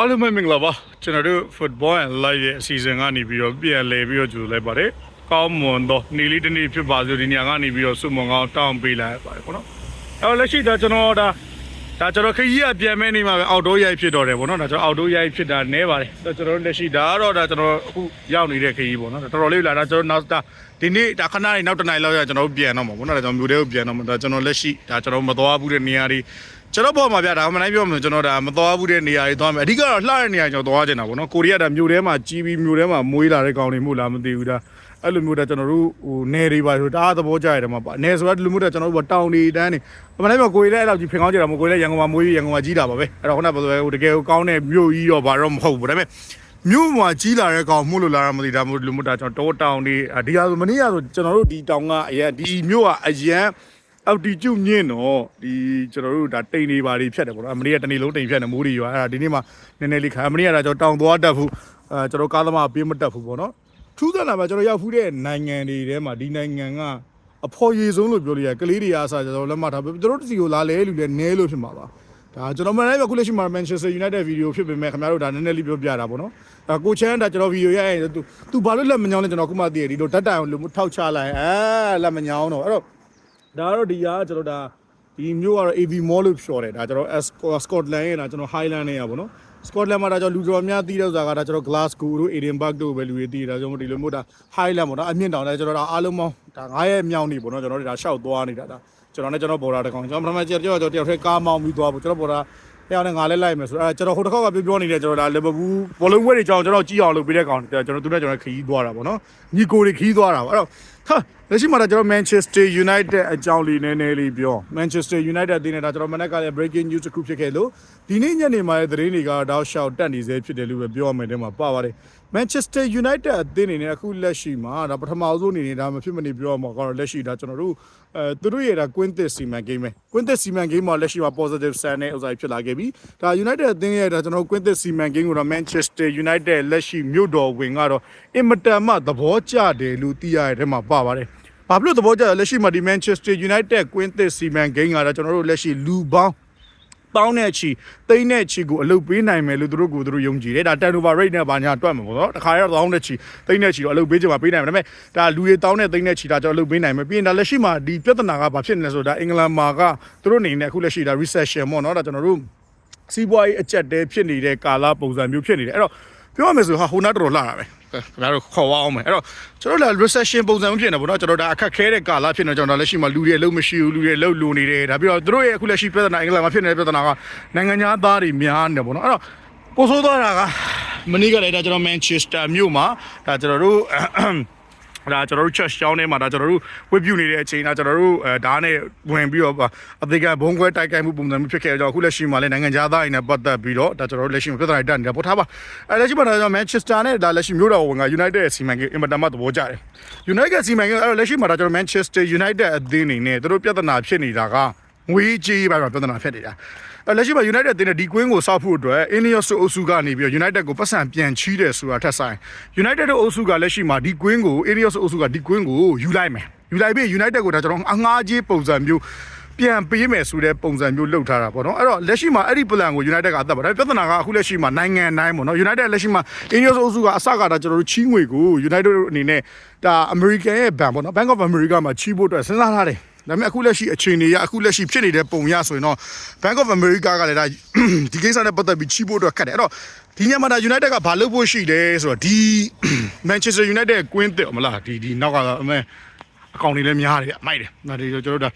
အားလုံးပဲမင်္ဂလာပါကျွန်တော်တို့ football and live ရဲ့အစီအစဉ်ကနေပြီးတော့ပြန်လည်ပြီးတော့ကြိုလိုက်ပါတယ်ကောင်းမွန်တော့နေလေးတစ်နေ့ဖြစ်ပါစို့ဒီညကနေပြီးတော့စုမွန်ကောင်းတောင်းပေးလိုက်ပါတယ်ပေါ့နော်အဲ့တော့လက်ရှိဒါကျွန်တော်ဒါဒါကျွန်တော်ခကြီးကပြန်မဲ့နေမှာပဲအောက်တိုးရိုက်ဖြစ်တော့တယ်ပေါ့နော်ဒါကျွန်တော်အောက်တိုးရိုက်ဖြစ်တာနဲပါတယ်ဒါကျွန်တော်တို့လက်ရှိဒါကတော့ဒါကျွန်တော်အခုရောက်နေတဲ့ခကြီးပေါ့နော်ဒါတော်တော်လေးလာဒါကျွန်တော်နောက်ဒါဒီနေ့ဒါခဏလေးနောက်တစ်နိုင်လောက်ရကျွန်တော်တို့ပြန်တော့မှာပေါ့နော်ဒါကျွန်တော်မျိုးတွေကိုပြန်တော့မှာဒါကျွန်တော်လက်ရှိဒါကျွန်တော်မသွားဘူးတဲ့နေရာတွေ ကျွန်တော်ပေါ်မှာဗျာဒါမှမနိုင်ပြောမလို့ကျွန်တော်ဒါမသွားဘူးတဲ့နေရာတွေသွားမယ်အဓိကတော့လှတဲ့နေရာကျွန်တော်သွားချင်တာပေါ့နော်ကိုရီးယားဒါမြို့ထဲမှာကြီးပြီးမြို့ထဲမှာမွေးလာတဲ့ကောင်တွေမို့လားမသိဘူးဒါအဲ့လိုမျိုးဒါကျွန်တော်တို့ဟိုနယ်တွေပါဆိုတအားသဘောကျရတယ်မှာပါနယ်ဆိုတာဒီလိုမျိုးဒါကျွန်တော်တို့တောင်တွေတန်းနေမနိုင်ပြောကိုရီးယားအဲ့လောက်ကြီးဖင်ကောင်းကြတာမဟုတ်ကိုရီးယားရန်ကုန်မှာမွေးပြီးရန်ကုန်မှာကြီးတာပါပဲအဲ့တော့ခုနကပြောဆိုဟိုတကယ်ကောင်းတဲ့မြို့ကြီးတော့ဘာတော့မဟုတ်ဘူးဒါပေမဲ့မြို့မှာကြီးလာတဲ့ကောင်မှုလို့လာတာမသိဒါမှမဟုတ်လူမှုဒါကျွန်တော်တောတောင်တွေဒီဟာဆိုမနေ့ကဆိုကျွန်တော်တို့ဒီတောင်ကအရင်ဒီမြို့ကအရင် အောက်တီကျုမြင့်တော့ဒီကျွန်တော်တို့ဒါတိန်နေပါတွေဖြတ်တယ်ပေါ့နော်အမရီးကတနေ့လုံးတိန်ဖြတ်နေမိုးတွေရွာအဲ့ဒါဒီနေ့မှနည်းနည်းလေးခါအမရီးကဒါကျွန်တော်တောင်သွားတက်ဖို့အဲကျွန်တော်ကားသမားပေးမတက်ဘူးပေါ့နော်ထူးဆန်းလာမှာကျွန်တော်ရောက်ဖူးတဲ့နိုင်ငံတွေထဲမှာဒီနိုင်ငံကအဖော်ရည်ဆုံးလို့ပြောလို့ရကလေးတွေအားစားကျွန်တော်လက်မထားပြီးကျွန်တော်တို့စီကိုလာလဲလူလဲနဲလို့ဖြစ်မှာပါဒါကျွန်တော်မနေ့ကခုလက်ရှိမှာ Manchester United ဗီဒီယိုဖြစ်ပေမဲ့ခင်ဗျားတို့ဒါနည်းနည်းလေးပြောပြတာပေါ့နော်အဲကိုချမ်းဒါကျွန်တော်ဗီဒီယိုရရင်သူ तू ဘာလို့လက်မညောင်းလဲကျွန်တော်ခုမှသိရဒီလိုဓာတ်တိုင်အောင်လူထောက်ချလိုက်အဲလက်မညောင်းတော့အဲ့တော့ ဒါကတော့ဒီဟာကျွန်တော်ဒါဒီမျိုးကတော့ AV Mall လို့ပြောတယ်ဒါကျွန်တော် Scotland ရဲ့ဒါကျွန်တော် Highland နဲ့ရပါတော့ Scotland မှာဒါကျွန်တော်လူတော်များသိတဲ့ဥစ္စာကဒါကျွန်တော် Glasgow တို့ Edinburgh တို့ပဲလူတွေသိတယ်ဒါကြောင့်မို့ဒီလိုမျိုးဒါ Highland ပေါ့နော်အမြင့်တောင်လဲကျွန်တော်ဒါအားလုံးပေါင်းဒါ9ရဲ့မြောက်နေပေါ့နော်ကျွန်တော်တို့ဒါရှောက်သွားနေတာဒါကျွန်တော်နဲ့ကျွန်တော်ဘော်ဒါတကောင်ကျွန်တော်ပထမကျကျွန်တော်တယောက်ထဲကားမောင်းပြီးသွားဖို့ကျွန်တော်ဘော်ဒါတယောက်နဲ့ငါလဲလိုက်မယ်ဆိုတော့အဲကျွန်တော်ဟိုတစ်ခေါက်ကပြောပြောနေတယ်ကျွန်တော်ဒါလီဗာပူးဘောလုံးဝဲတွေကြောင်းကျွန်တော်ကြည့်အောင်လုပ်ပေးတဲ့ကောင်ကျွန်တော်သူနဲ့ကျွန်တော်ခရီးသွားတာပေါ့နော်ညီကိုတွေခရီးသွားတာပေါ့အဲ့တော့ဟာလက်ရှိမှာတော့ကျွန်တော် Manchester United အကြောင်းလေးနည်းနည်းလေးပြော Manchester United အသင်းနဲ့ဒါကျွန်တော်မနေ့ကလည်း breaking news တစ်ခုဖြစ်ခဲ့လို့ဒီနေ့ညနေမှာလည်းသတင်းတွေကတောက်လျှောက်တက်နေစေဖြစ်တယ်လို့ပဲပြောရမယ်တဲ့မှာပါပါတယ် Manchester United အသင်းအနေနဲ့အခုလက်ရှိမှာဒါပထမဆုံးအနေနဲ့ဒါမဖြစ်မနေပြောရမှာကတော့လက်ရှိဒါကျွန်တော်တို့အဲသူတို့ရဲ့ဒါ Quintus Seaman game ပဲ Quintus Seaman game မှာလက်ရှိမှာ positive sign နဲ့ဥစားဖြစ်လာခဲ့ပြီဒါ United အသင်းရဲ့ဒါကျွန်တော်တို့ Quintus Seaman game ကိုတော့ Manchester United လက်ရှိမြို့တော်ဝင်ကတော့အင်မတန်မှသဘောကျတယ်လို့သိရတဲ့ထဲမှာပါပါတယ်ဘာဖြစ်လို့သဘောကျလဲလက်ရှိမှာဒီ Manchester United Quintus Seaman game ကတော့ကျွန်တော်တို့လက်ရှိလူပေါင်းတောင်းတဲ့ချီတိမ့်တဲ့ချီကိုအလုပ်ပေးနိုင်မယ်လို့သူတို့ကိုသူတို့ယုံကြည်တယ်ဒါ turnover rate နဲ့ဘာညာတွက်မှာပေါ့နော်တခါရတော့တောင်းတဲ့ချီတိမ့်တဲ့ချီတော့အလုပ်ပေးချင်မှာပေးနိုင်မယ်ဒါပေမဲ့ဒါလူတွေတောင်းတဲ့တိမ့်တဲ့ချီဒါကျွန်တော်အလုပ်ပေးနိုင်မယ်ပြီးရင်ဒါလက်ရှိမှာဒီပြဿနာကဘာဖြစ်နေလဲဆိုတော့ဒါအင်္ဂလန်မှာကသူတို့အနေနဲ့အခုလက်ရှိဒါ recession ပေါ့နော်ဒါကျွန်တော်တို့စီးပွားရေးအကျက်တဲဖြစ်နေတဲ့ကာလပုံစံမျိုးဖြစ်နေတယ်အဲ့တော့ ပြောရမယ်ဆိုဟာဟိုနာတော်တော်လှတာပဲခင်ဗျားတို့ခေါ်ဝအောင်မယ်အဲ့တော့ကျွန်တော်တို့ recession ပုံစံမျိုးဖြစ်နေပေါ့နော်ကျွန်တော်ဒါအခက်ခဲတဲ့ကာလဖြစ်နေကျွန်တော်လက်ရှိမှာလူတွေအလုပ်မရှိဘူးလူတွေအလုပ်လိုနေတယ်ဒါပြီးတော့သူတို့ရဲ့အခုလက်ရှိပြဿနာအင်္ဂလန်မှာဖြစ်နေတဲ့ပြဿနာကနိုင်ငံသားတွေများနေပေါ့နော်အဲ့တော့ပိုဆိုးသွားတာကမနေ့ကလည်းဒါကျွန်တော် Manchester မြို့မှာဒါကျွန်တော်တို့ ဒါကျွန်တော်တို့ church ကျောင်းထဲမှာဒါကျွန်တော်တို့ဝတ်ပြုနေတဲ့အချိန်ဒါကျွန်တော်တို့အဲဓာတ်နဲ့ဝင်ပြီးတော့အသေးကဘုံခွဲတိုက်ခိုက်မှုပုံစံမျိုးဖြစ်ခဲ့ကြတော့အခုလက်ရှိမှာလည်းနိုင်ငံခြားသားတွေနဲ့ပတ်သက်ပြီးတော့ဒါကျွန်တော်တို့လက်ရှိမှာပြဿနာတက်နေတာပို့ထားပါအဲလက်ရှိမှာဒါကျွန်တော် Manchester နဲ့ဒါလက်ရှိမြို့တော်ဝင်က United ရဲ့စီမံကိန်းအင်မတန်မှသဘောကျတယ် United စီမံကိန်းအဲ့တော့လက်ရှိမှာဒါကျွန်တော် Manchester United အသင်းနေနဲ့သူတို့ပြဿနာဖြစ်နေတာက ငွေကြေးပိုင်းမှာပြဿနာဖြစ်နေတာအဲလက်ရှိမှာ United တင်တဲ့ဒီကွင်းကိုစောက်ဖို့အတွက် Ineos အုပ်စုကနေပြီးတော့ United ကိုပတ်စံပြန်ချီးတယ်ဆိုတာထက်ဆိုင် United တို့အုပ်စုကလက်ရှိမှာဒီကွင်းကို Ineos အုပ်စုကဒီကွင်းကိုယူလိုက်မယ်ယူလိုက်ပြီး United ကိုဒါကျွန်တော်အငှားကြီးပုံစံမျိုးပြန်ပေးမယ်ဆိုတဲ့ပုံစံမျိုးလုပ်ထားတာပေါ့နော်အဲ့တော့လက်ရှိမှာအဲ့ဒီ plan ကို United ကအသက်ပါဒါပြဿနာကအခုလက်ရှိမှာနိုင်ငံတိုင်းပေါ့နော် United လက်ရှိမှာ Ineos အုပ်စုကအစကဒါကျွန်တော်တို့ချီးငွေကို United အနေနဲ့ဒါ American ရဲ့ ban ပေါ့နော် Bank of America မှာချီးဖို့အတွက်စဉ်းစားထားတယ် ဒါပေမဲ့အခုလက်ရှိအခြေအနေရအခုလက်ရှိဖြစ်နေတဲ့ပုံရဆိုရင်တော့ Bank of America ကလည်းဒါဒီကိစ္စနဲ့ပတ်သက်ပြီးချီးဖို့အတွက်ခက်တယ်အဲ့တော့ဒီညမှာဒါ United ကဘာလုပ်ဖို့ရှိလဲဆိုတော့ဒီ Manchester United ရဲ့ကွင်းတစ်မလားဒီဒီနောက်ကအမေအကောင့်တွေလည်းများတယ်အမိုက်တယ်ဒါဒီကျွန်တော်တို့ဒါ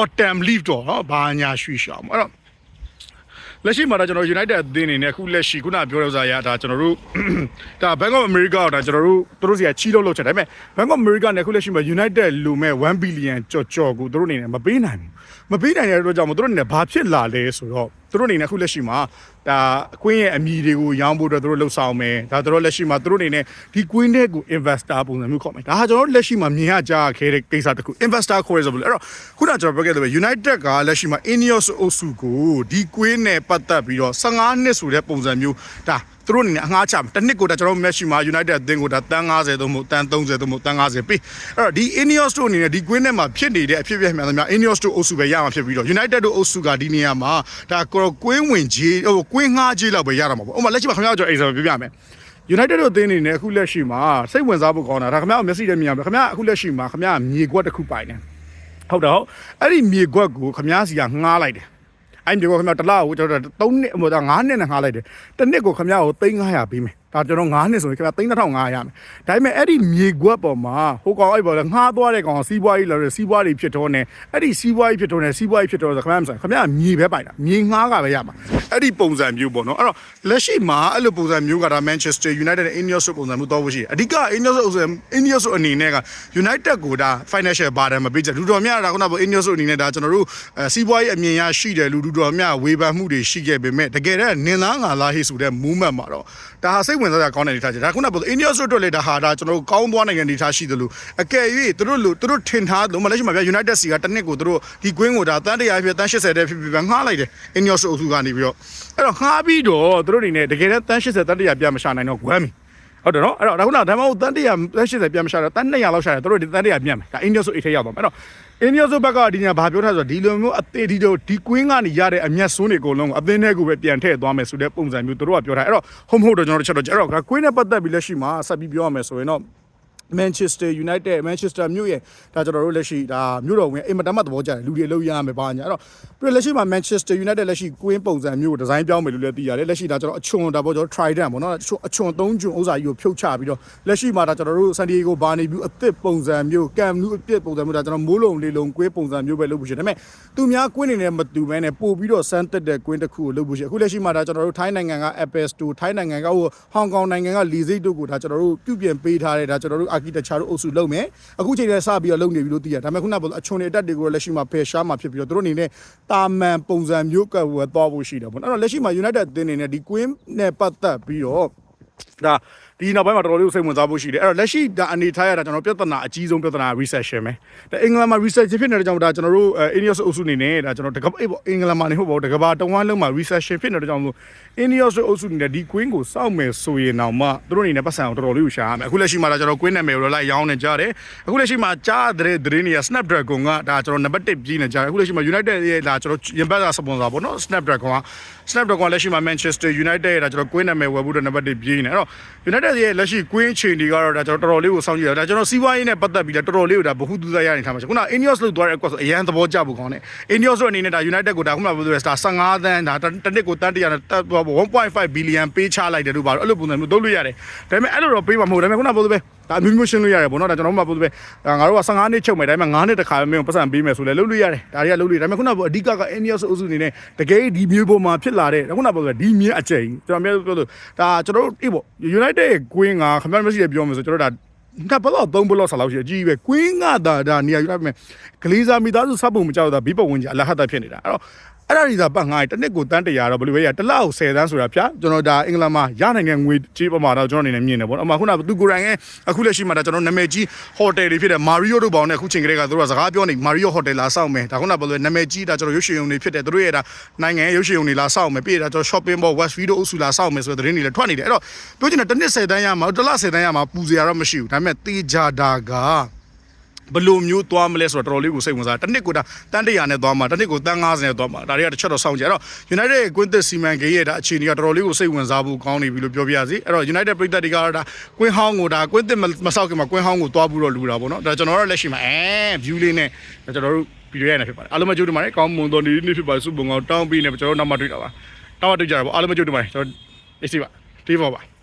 autumn leaf တော့ဘာညာရွှေ့ရှောင်းအဲ့တော့ လက်ရှိမှာဒါကျွန်တော် United အသင်းအနေနဲ့အခုလက်ရှိခုနပြောတဲ့ဥစားရဒါကျွန်တော်တို့ဒါ Bank of America ကိုဒါကျွန်တော်တို့သူတို့စီကချီးလို့လုပ်ချက်ဒါပေမဲ့ Bank of America နဲ့အခုလက်ရှိမှာ United လူမဲ့1 billion ကြော်ကြော်ကိုသူတို့အနေနဲ့မပေးနိုင်ဘူးမပေးနိုင်တဲ့အတွက်ကြောင့်မို့သူတို့အနေနဲ့ဘာဖြစ်လာလဲဆိုတော့သူတို့အနေနဲ့အခုလက်ရှိမှာ ဒါအကွင်းရဲ့အမီတွေကိုရောင်းဖို့အတွက်သူတို့လှုပ်ဆောင်မယ်ဒါသူတို့လက်ရှိမှာသူတို့အနေနဲ့ဒီကွင်းတဲ့ကို investor ပုံစံမျိုးခေါ်မယ်ဒါဟာကျွန်တော်တို့လက်ရှိမှာမြင်ရကြားခဲ့တဲ့ကိစ္စတစ်ခု investor ခေါ်ရဆိုလို့အဲ့တော့ခုနကကျွန်တော်ပြောခဲ့တဲ့ United ကလက်ရှိမှာ Ineos အုပ်စုကိုဒီကွင်းနဲ့ပတ်သက်ပြီးတော့15နှစ်ဆိုတဲ့ပုံစံမျိုးဒါ သူတို့အနေနဲ့အငှားချမယ်တစ်နှစ်ကိုဒါကျွန်တော်တို့ match မှာ United အသင်းကိုဒါတန်း90သို့မဟုတ်တန်း30သို့မဟုတ်တန်း50ပေးအဲ့တော့ဒီ Ineos တို့အနေနဲ့ဒီ Queen ထဲမှာဖြစ်နေတဲ့အဖြစ်အပျက်မှန်သမျှ Ineos တို့အုပ်စုပဲရမှာဖြစ်ပြီးတော့ United တို့အုပ်စုကဒီနေရာမှာဒါကို Queen ဝင်ကြီးဟို Queen ငှားကြီးလောက်ပဲရတာမှာပေါ့ဥပမာလက်ရှိမှာခင်ဗျားတို့ကျွန်တော် example ပြပြမယ် United တို့အသင်းအနေနဲ့အခုလက်ရှိမှာစိတ်ဝင်စားဖို့ကောင်းတာဒါခင်ဗျားကိုမျက်စိနဲ့မြင်ရမယ်ခင်ဗျားအခုလက်ရှိမှာခင်ဗျားမြေကွက်တစ်ခုပိုင်တယ်ဟုတ်တယ်ဟုတ်အဲ့ဒီမြေကွက်ကိုခင်ဗျားစီကငှားလိုက်တယ် အဲ့ဒီမြေကွက်ခင်ဗျားတစ်လားကိုကျွန်တော်3နှစ်ဟိုဒါ9နှစ်နဲ့ငှားလိုက်တယ်တစ်နှစ်ကိုခင်ဗျားကို3500ပေးမယ် ဒါကျွန်တော်9နှစ်ဆိုရင်ခင်ဗျား3500ရမယ်ဒါပေမဲ့အဲ့ဒီမြေကွက်ပေါ်မှာဟိုကောင်အဲ့ပေါ်လဲငှားသွားတဲ့ကောင်ကစီးပွားရေးလာတယ်စီးပွားရေးဖြစ်တော့နေအဲ့ဒီစီးပွားရေးဖြစ်တော့နေစီးပွားရေးဖြစ်တော့ဆိုခင်ဗျားမဆိုင်ခင်ဗျားမြေပဲပိုင်တာမြေငှားကပဲရမှာအဲ့ဒီပုံစံမျိုးပေါ့နော်အဲ့တော့လက်ရှိမှာအဲ့လိုပုံစံမျိုးကဒါ Manchester United နဲ့ Ineos ပုံစံမျိုးတော့ရှိတယ်အဓိက Ineos ဆို Ineos အနေနဲ့က United ကိုဒါ financial burden မပေးချက်လူတော်များဒါခုနက Ineos အနေနဲ့ဒါကျွန်တော်တို့အဲစီးပွားရေးအမြင်ရရှိတယ်လူလူတော်များဝေဖန်မှုတွေရှိခဲ့ပေမဲ့တကယ်တမ်းနင်သားငါလားဟိဆိုတဲ့ movement မှာတော့ဒါဟာစိတ်ဝင်စားစရာကောင်းတဲ့အနေအထားချက်ဒါခုနက Ineos တို့လည်းဒါဟာဒါကျွန်တော်တို့ကောင်းသွားနိုင်ငံအနေအထားရှိတယ်လို့အကယ်၍သူတို့လူသူတို့ထင်ထားလို့မလဲရှိမှာဗျ United စီကတစ်နှစ်ကိုသူတို့ဒီ Queen ကိုဒါတန်းတရာဖြစ်တန်း80တဲ့ဖြစ်ဖြစ်ပဲငှားလိုက်တယ် Ineos အုပ်စုကနေပြီးတော့အဲ့တော့ငှားပြီးတော့သူတို့အနေနဲ့တကယ်တမ်းတန်း80တန်းတရာပြမရှာနိုင်တော့ Grammy ဟုတ်တယ်နော်အဲ့တော့ဒါခုနကဒါမှမဟုတ်တန်တရာလက်80ပြန်မရှာတော့တန်200လောက်ရှာတယ်တို့ဒီတန်တရာပြန်မယ်ဒါအင်ဒီယိုဆိုအိတ်ထဲရောက်သွားမယ်အဲ့တော့အင်ဒီယိုဆိုဘက်ကဒီညာဘာပြောထားဆိုတော့ဒီလိုမျိုးအသေးဒီလိုဒီကွင်းကနေရတဲ့အမျက်စွန်းတွေအကုန်လုံးကိုအသင်းထဲကိုပဲပြန်ထည့်သွားမယ်ဆိုတဲ့ပုံစံမျိုးတို့ကပြောထားအဲ့တော့ဟုတ်မဟုတ်တော့ကျွန်တော်တို့ချက်တော့အဲ့တော့ကွင်းနဲ့ပတ်သက်ပြီးလက်ရှိမှာဆက်ပြီးပြောရမယ်ဆိုရင်တော့ Manchester United Manchester မြို့ရဲ့ဒါကျွန်တော်တို့လက်ရှိဒါမြို့တော်ဝင်အိမ်မတမ်းမသဘောကျတယ်လူတွေအလုပ်ရရမယ်ပါညာအဲ့တော့ပြီးတော့လက်ရှိမှာ Manchester United လက်ရှိ Queen ပုံစံမျိုးကိုဒီဇိုင်းပြောင်းမယ်လို့လည်းသိရတယ်လက်ရှိဒါကျွန်တော်အချွန်ဒါပေါ့ကျွန်တော် Trident ပေါ့နော်အချွန်အချွန်၃ချွန်ဥစားကြီးကိုဖြုတ်ချပြီးတော့လက်ရှိမှာဒါကျွန်တော်တို့ San Diego Bernabeu အသစ်ပုံစံမျိုး Camp Nou အသစ်ပုံစံမျိုးဒါကျွန်တော်မိုးလုံးလေးလုံး Queen ပုံစံမျိုးပဲလုပ်ဖို့ရှိတယ်ဒါပေမဲ့သူများ Queen နေနဲ့မတူဘဲနဲ့ပို့ပြီးတော့စမ်းတက်တဲ့ Queen တစ်ခုကိုလုပ်ဖို့ရှိအခုလက်ရှိမှာဒါကျွန်တော်တို့ထိုင်းနိုင်ငံက Apple Store ထိုင်းနိုင်ငံကဟို Hong Kong နိုင်ငံကလီစိတ်တို့ကိုဒါကျွန်တော်တို့ပြုပြင်ပေးထားတဲ့ဒါကျွန်တော်တို့ architecture တို့အုပ်စုလုပ်မယ်အခုချိန်ထဲစပြီးတော့လုပ်နေပြီလို့သိရဒါပေမဲ့ခုနကအချွန်တွေအတက်တွေကိုလက်ရှိမှာဖယ်ရှားမှာဖြစ်ပြီးတော့သူတို့အနေနဲ့တာမန်ပုံစံမျိုးကဝယ်သွားဖို့ရှိတယ်ပေါ့နော်အဲ့တော့လက်ရှိမှာ United အသင်းအနေနဲ့ဒီ Queen နဲ့ပတ်သက်ပြီးတော့ဒါ ဒီနောက်ပိုင်းမှာတော်တော်လေးစိတ်ဝင်စားဖို့ရှိတယ်အဲ့တော့လက်ရှိဒါအနေထားရတာကျွန်တော်ပြဿနာအကြီးဆုံးပြဿနာ recession ပဲဒါအင်္ဂလန်မှာ recession ဖြစ်နေတဲ့ကြောင့်ဒါကျွန်တော်တို့အဲ Ineos အုပ်စုအနေနဲ့ဒါကျွန်တော်တကအေးပေါ့အင်္ဂလန်မှာနေဟုတ်ပေါ့တကဘာတဝမ်းလုံးမှာ recession ဖြစ်နေတဲ့ကြောင့်မို့ Ineos အုပ်စုအနေနဲ့ဒီ Queen ကိုစောင့်မယ်ဆိုရင်တော့မှသူတို့အနေနဲ့ပတ်စံအောင်တော်တော်လေးကိုရှာရမယ်အခုလက်ရှိမှာဒါကျွန်တော် Queen နာမည်ကိုလိုက်ရောင်းနေကြတယ်အခုလက်ရှိမှာကြားတဲ့သတင်းတွေက Snapdragon ကဒါကျွန်တော်နံပါတ်1ကြီးနေကြတယ်အခုလက်ရှိမှာ United ရဲ့ဒါကျွန်တော်ရင်ပတ်စာစပွန်ဆာပေါ့နော် Snapdragon က Snapdragon လက်ရှိမှာ Manchester United ရဲ့ဒါကျွန်တော် Queen နာမည်ဝယ်ဖို့နံပါတ်1ကြီးနေအဲ့တော့ United ရဲ့လက်ရှိ Queen ချိန်တွေကတော့ဒါကျွန်တော်တော်တော်လေးကိုစောင့်ကြည့်ရဒါကျွန်တော်စီးပွားရေးနဲ့ပတ်သက်ပြီးတော့တော်တော်လေးကိုဒါဘ ഹു တူစားရနေထားမှာခုန Ineos လို့သွားတဲ့အကွက်ဆိုအရန်သဘောကျဖို့ကောင်းတယ် Ineos ဆိုအနေနဲ့ဒါ United ကိုဒါခုနကပြောတဲ့ star 15သန်းဒါတစ်နှစ်ကိုတန်းတရာနဲ့တက်သွားဖို့1.5 billion ပေးချလိုက်တယ်လို့ပါတော့အဲ့လိုပုံစံမျိုးလုပ်လို့ရတယ်ဒါပေမဲ့အဲ့လိုတော့ပေးမှာမဟုတ်ဒါပေမဲ့ခုနကပြောတဲ့ဒါအမျိုးမျိုးရှင်းလို့ရတယ်ပေါ့နော်ဒါကျွန်တော်တို့မှပြောတဲ့ငါတို့က15နှစ်ချုပ်မယ်ဒါပေမဲ့9နှစ်တစ်ခါပဲမင်းကိုပတ်စံပေးမယ်ဆိုလဲလုပ်လို့ရတယ်ဒါတွေကလုပ်လို့ရတယ်ဒါပေမဲ့ခုနကအဓိကက Ineos အုပ်စုအနေနဲ့တကယ်ဒီမျိုးပေါ်မှာဖြစ်လာတဲ့ခုနကပြောတဲ့ဒီမြင်းအကျိန်ကျွန်တော်များပြောလို့ဒါကျွန်တော်တို့အေးပေါ့ United ရဲ့ Queen ကခမမရှိရပြောမယ်ဆိုကျွန်တော်တို့ဒါဒါဘလောက်သုံးဘလောက်ဆလောက်ရှိအကြီးပဲ Queen ကဒါဒါနေရာယူလိုက်မယ်ဂလီဇာမီသားစုစပ်ဖို့မကြောက်တာဘီပဝင်ကြီးအလဟတ်တာဖြစ်နေတာအဲ့တော့ အဲ့ဒါဒီသာပတ်ငါးတစ်နှစ်ကိုတန်းတရာတော့ဘယ်လိုပဲရတစ်လောက်10တန်းဆိုတာဗျာကျွန်တော်ဒါအင်္ဂလန်မှာရနိုင်တဲ့ငွေကြီးပမာတော့ကျွန်တော်အနေနဲ့မြင်တယ်ပေါ့အမှခုနကသူကိုယ်တိုင်ရဲ့အခုလက်ရှိမှာဒါကျွန်တော်နာမည်ကြီးဟိုတယ်တွေဖြစ်တဲ့မာရီယိုတို့ပေါင်းနဲ့အခုချိန်ကလေးကသူတို့ကစကားပြောနေမာရီယိုဟိုတယ်လာစောင့်မယ်ဒါခုနကဘယ်လိုနာမည်ကြီးဒါကျွန်တော်ရုပ်ရှင်ရုံတွေဖြစ်တယ်သူတို့ရဲ့ဒါနိုင်ငံရဲ့ရုပ်ရှင်ရုံတွေလာစောင့်မယ်ပြီးတော့ကျွန်တော် shopping mall west video အုပ်စုလာစောင့်မယ်ဆိုတဲ့သတင်းတွေလည်းထွက်နေတယ်အဲ့တော့ပြောချင်တယ်တစ်နှစ်10တန်းရမှာတစ်လ10တန်းရမှာပူစရာတော့မရှိဘူးဒါပေမဲ့တေးကြတာက ဘယ်လိုမျိုးသွားမလဲဆိုတော့တော်တော်လေးကိုစိတ်ဝင်စားတစ်နှစ်ကိုဒါတန်းတရာနဲ့သွားမှာတစ်နှစ်ကိုတန်း90နဲ့သွားမှာဒါတွေကတစ်ချက်တော့စောင့်ကြအဲ့တော့ United ရဲ့ Quintet စီမံကိန်းရဲ့ဒါအခြေအနေကတော်တော်လေးကိုစိတ်ဝင်စားဖို့ကောင်းနေပြီလို့ပြောပြရစီအဲ့တော့ United ပြည်သက်တွေကတော့ဒါ Queen ဟောင်းကိုဒါ Quintet မဆောက်ခင်မှာ Queen ဟောင်းကိုသွားပြီးတော့လူတာပေါ့နော်ဒါကျွန်တော်တို့လက်ရှိမှာအဲ view လေးနဲ့ဒါကျွန်တော်တို့ဗီဒီယိုရိုက်နေဖြစ်ပါတယ်အားလုံးမကြိုးတင်ပါတယ်ကောင်းမွန်တော်နေနေဖြစ်ပါစုပုံကောင်တောင်းပြီးနေကျွန်တော်တို့နောက်မှတွေ့တာပါတောင်းမှတွေ့ကြတာပေါ့အားလုံးမကြိုးတင်ပါတယ်ကျွန်တော်အေးစီပါတေးပါပါ